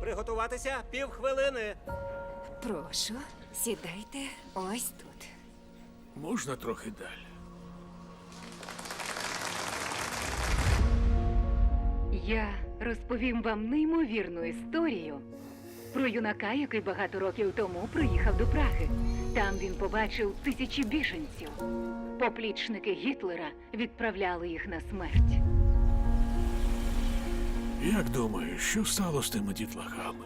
Приготуватися півхвилини. Прошу, сідайте ось тут. Можна трохи далі. Я розповім вам неймовірну історію про юнака, який багато років тому приїхав до Праги. Там він побачив тисячі біженців. Поплічники Гітлера відправляли їх на смерть. Як думаєш, що стало з тими дітлахами?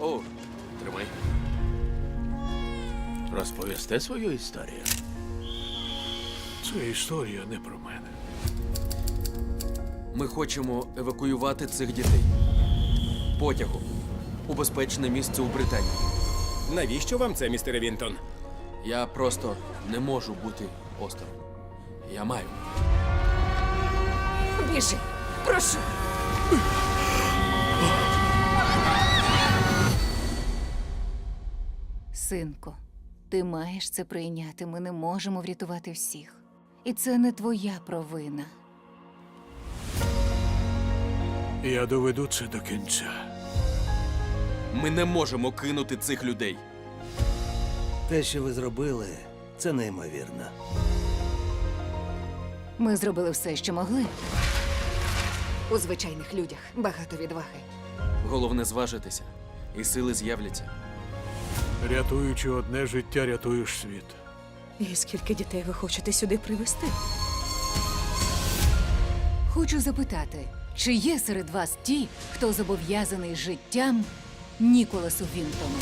О, тримай. Розповісти свою історію. Це історія не про мене. Ми хочемо евакуювати цих дітей. Потягом. У безпечне місце у Британії. Навіщо вам це, містере Вінтон? Я просто не можу бути осторонь. Я маю. Біжи, прошу. Синко, ти маєш це прийняти. Ми не можемо врятувати всіх. І це не твоя провина. Я доведу це до кінця. Ми не можемо кинути цих людей. Те, що ви зробили, це неймовірно. Ми зробили все, що могли. У звичайних людях багато відваги. Головне зважитися, і сили з'являться. Рятуючи одне життя, рятуєш світ. І скільки дітей ви хочете сюди привезти? Хочу запитати, чи є серед вас ті, хто зобов'язаний життям Ніколасу Вінтону?